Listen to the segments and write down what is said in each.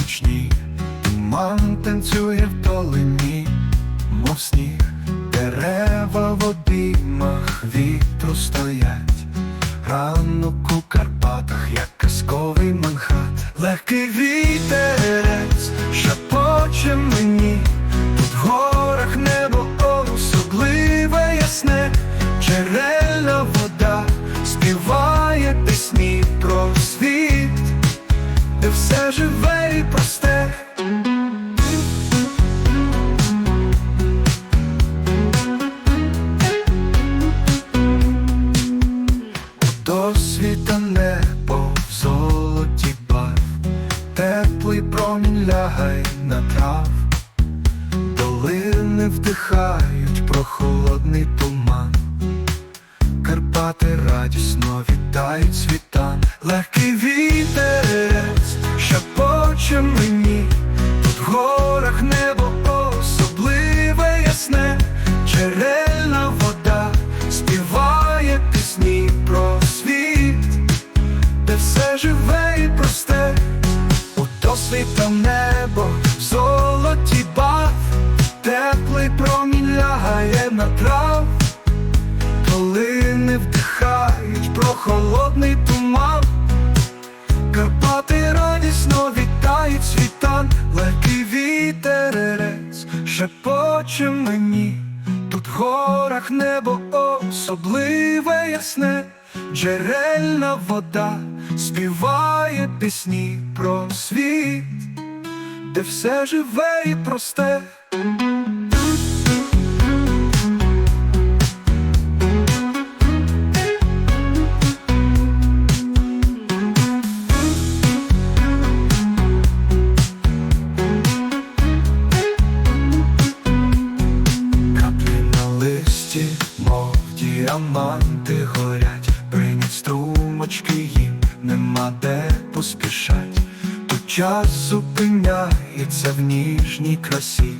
нічні, туман танцює в долині, мов сніг, дерева в обіймах вітру стоять, ранок у Карпатах, як казковий манхат, легкий вітерець, шапоче мені, тут в горах небо особливе ясне, джерельна вода співає пісні про світ. Все живе просте. До світа небо в золоті барв, теплий промінь лягай на трав, долини вдихають прохолодний туман, Карпати радісно вітають світан, легкий вітерець, живе і просте, у досвіта небо, золоті бав, теплий промінь лягає на трав. Коли не вдихають прохолодний туман, Карпати радісно вітають світан, легкий вітерець шепоче мені, тут в горах небо особливе ясне, джерельна вода співає пісні про світ, де все живе і просте. Каплі на листі, мов діаманти горять, нема де поспішать. Тут час зупиняється в ніжній красі.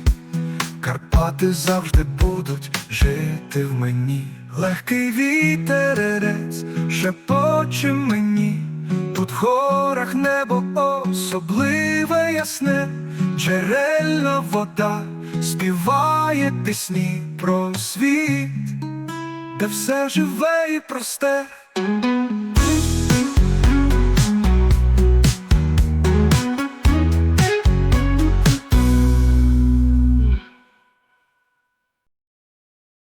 Карпати завжди будуть жити в мені. Легкий вітерець шепоче мені. Тут в горах небо особливе ясне, джерельна вода співає пісні про світ, де все живе і просте.